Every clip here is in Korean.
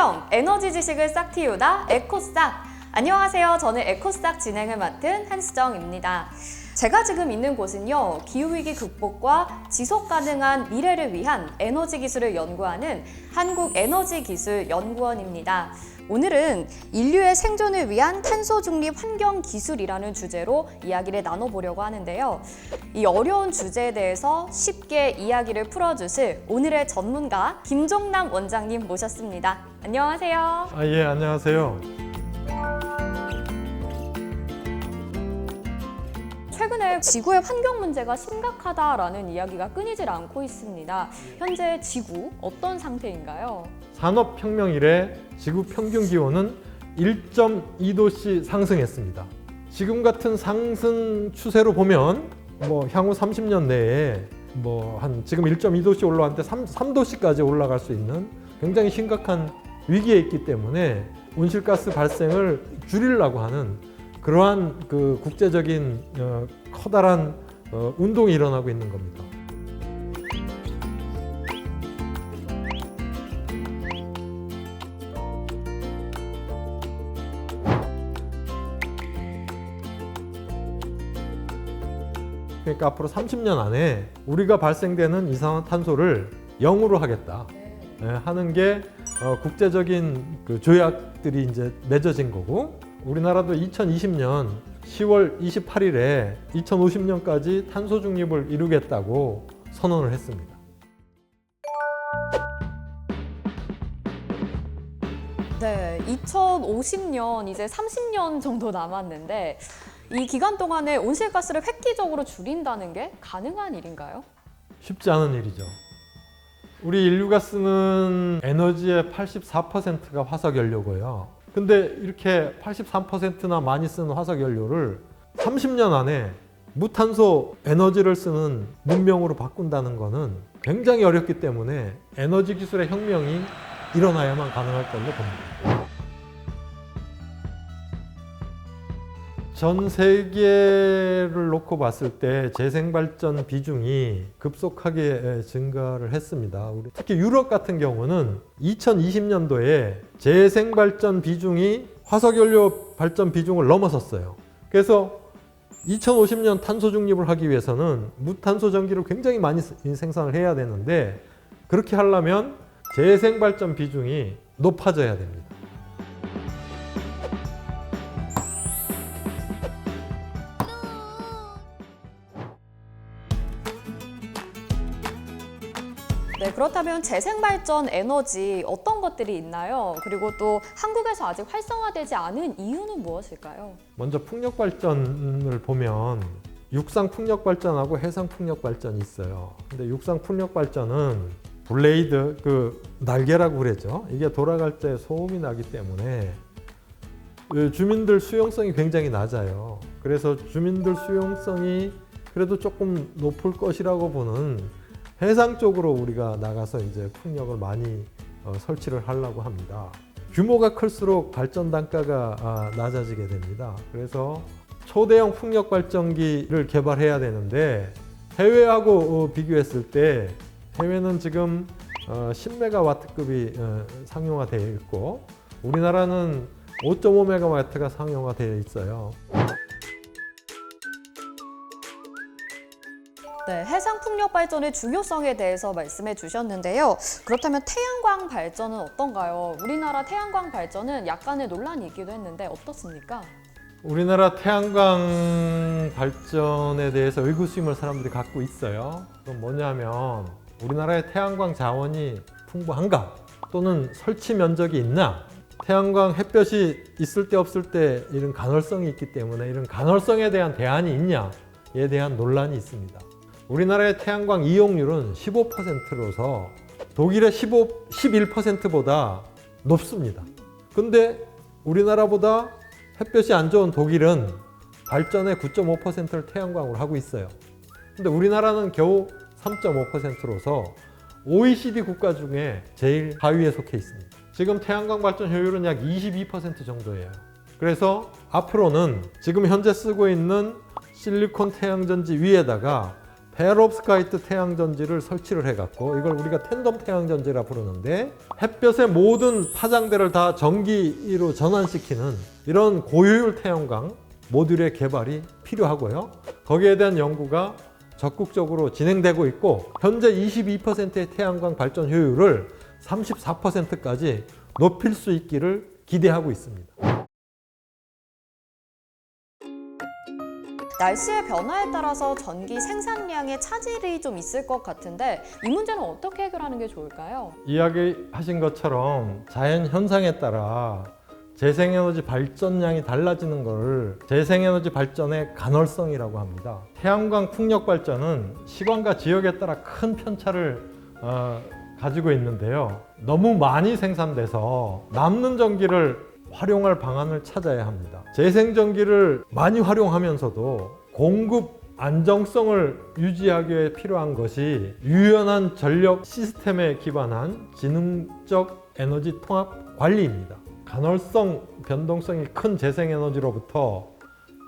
환경, 에너지 지식을 싹 틔우다 에코싹. 안녕하세요. 저는 에코싹 진행을 맡은 한수정입니다. 제가 지금 있는 곳은요, 기후위기 극복과 지속 가능한 미래를 위한 에너지 기술을 연구하는 한국에너지기술연구원입니다. 오늘은 인류의 생존을 위한 탄소 중립 환경 기술이라는 주제로 이야기를 나눠보려고 하는데요. 이 어려운 주제에 대해서 쉽게 이야기를 풀어주실 오늘의 전문가 김종남 원장님 모셨습니다. 안녕하세요. 아, 예, 안녕하세요. 최근에 지구의 환경 문제가 심각하다라는 이야기가 끊이질 않고 있습니다. 현재 지구 어떤 상태인가요? 산업혁명 이래 지구 평균 기온은 1.2도씩 상승했습니다. 지금 같은 상승 추세로 보면 뭐 향후 30년 내에 뭐 한 지금 1.2도씩 올라왔는데 3, 3도씩까지 올라갈 수 있는 굉장히 심각한 위기에 있기 때문에 온실가스 발생을 줄이려고 하는 그러한 그 국제적인 어, 커다란 어, 운동이 일어나고 있는 겁니다. 그러니까 앞으로 30년 안에 우리가 발생되는 이산화탄소를 영으로 하겠다 예, 하는 게 어, 국제적인 그 조약들이 이제 맺어진 거고 우리나라도 2020년 10월 28일에 2050년까지 탄소 중립을 이루겠다고 선언을 했습니다. 네, 2050년 이제 30년 정도 남았는데 이 기간 동안에 온실가스를 획기적으로 줄인다는 게 가능한 일인가요? 쉽지 않은 일이죠. 우리 인류가 쓰는 에너지의 84%가 화석 연료고요. 근데 이렇게 83%나 많이 쓰는 화석 연료를 30년 안에 무탄소 에너지를 쓰는 문명으로 바꾼다는 것은 굉장히 어렵기 때문에 에너지 기술의 혁명이 일어나야만 가능할 걸로 봅니다. 전 세계를 놓고 봤을 때 재생발전 비중이 급속하게 증가를 했습니다. 특히 유럽 같은 경우는 2020년도에 재생발전 비중이 화석연료 발전 비중을 넘어섰어요. 그래서 2050년 탄소 중립을 하기 위해서는 무탄소 전기를 굉장히 많이 생산을 해야 되는데 그렇게 하려면 재생발전 비중이 높아져야 됩니다. 네, 그렇다면 재생발전 에너지 어떤 것들이 있나요? 그리고 또 한국에서 아직 활성화되지 않은 이유는 무엇일까요? 먼저 풍력 발전을 보면 육상 풍력 발전하고 해상 풍력 발전이 있어요. 근데 육상 풍력 발전은 블레이드 그 날개라고 그러죠. 이게 돌아갈 때 소음이 나기 때문에 그 주민들 수용성이 굉장히 낮아요. 그래서 주민들 수용성이 그래도 조금 높을 것이라고 보는 해상 쪽으로 우리가 나가서 이제 풍력을 많이 어, 설치를 하려고 합니다. 규모가 클수록 발전 단가가 아, 낮아지게 됩니다. 그래서 초대형 풍력 발전기를 개발해야 되는데 해외하고 어, 비교했을 때 해외는 지금 어, 10메가와트급이 어, 상용화되어 있고 우리나라는 5.5메가와트가 상용화되어 있어요. 네, 해상 풍력 발전의 중요성에 대해서 말씀해 주셨는데요. 그렇다면 태양광 발전은 어떤가요? 우리나라 태양광 발전은 약간의 논란이 있기도 했는데 어떻습니까? 우리나라 태양광 발전에 대해서 의구심을 사람들이 갖고 있어요. 그건 뭐냐면 우리나라의 태양광 자원이 풍부한가? 또는 설치 면적이 있나? 태양광 햇볕이 있을 때 없을 때 이런 간헐성이 있기 때문에 이런 간헐성에 대한 대안이 있냐에 대한 논란이 있습니다. 우리나라의 태양광 이용률은 15%로서 독일의 15, 11%보다 높습니다. 근데 우리나라보다 햇볕이 안 좋은 독일은 발전의 9.5%를 태양광으로 하고 있어요. 근데 우리나라는 겨우 3.5%로서 OECD 국가 중에 제일 하위에 속해 있습니다. 지금 태양광 발전 효율은 약 22% 정도예요. 그래서 앞으로는 지금 현재 쓰고 있는 실리콘 태양전지 위에다가 페롭스카이트 태양전지를 설치를 해갖고 이걸 우리가 텐덤 태양전지라 부르는데 햇볕의 모든 파장대를 다 전기로 전환시키는 이런 고효율 태양광 모듈의 개발이 필요하고요. 거기에 대한 연구가 적극적으로 진행되고 있고 현재 22%의 태양광 발전 효율을 34%까지 높일 수 있기를 기대하고 있습니다. 날씨의 변화에 따라서 전기 생산량의 차질이 좀 있을 것 같은데 이 문제는 어떻게 해결하는 게 좋을까요? 이야기하신 것처럼 자연 현상에 따라 재생에너지 발전량이 달라지는 것을 재생에너지 발전의 간헐성이라고 합니다. 태양광 풍력 발전은 시간과 지역에 따라 큰 편차를 어, 가지고 있는데요. 너무 많이 생산돼서 남는 전기를 활용할 방안을 찾아야 합니다. 재생전기를 많이 활용하면서도 공급 안정성을 유지하기 위해 필요한 것이 유연한 전력 시스템에 기반한 지능적 에너지 통합 관리입니다. 간헐성 변동성이 큰 재생에너지로부터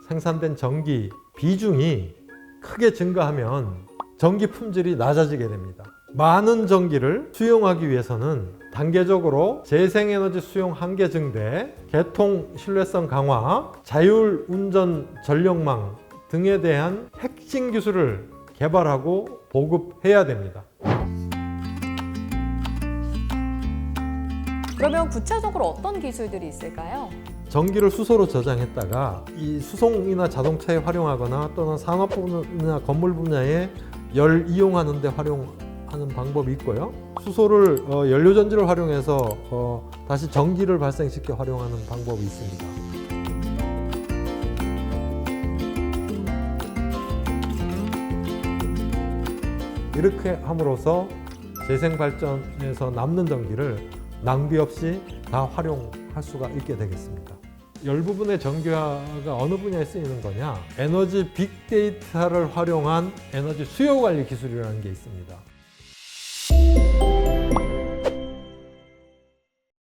생산된 전기 비중이 크게 증가하면 전기 품질이 낮아지게 됩니다. 많은 전기를 수용하기 위해서는 단계적으로 재생에너지 수용 한계 증대, 개통 신뢰성 강화, 자율 운전 전력망 등에 대한 핵심 기술을 개발하고 보급해야 됩니다. 그러면 구체적으로 어떤 기술들이 있을까요? 전기를 수소로 저장했다가 이 수송이나 자동차에 활용하거나 또는 산업 분야나 건물 분야에 열 이용하는 데 활용 하는 방법이 있고요. 수소를 어, 연료 전지를 활용해서 어, 다시 전기를 발생시켜 활용하는 방법이 있습니다. 이렇게 함으로써 재생 발전에서 남는 전기를 낭비 없이 다 활용할 수가 있게 되겠습니다. 열 부분의 전기화가 어느 분야에 쓰이는 거냐? 에너지 빅데이터를 활용한 에너지 수요 관리 기술이라는 게 있습니다.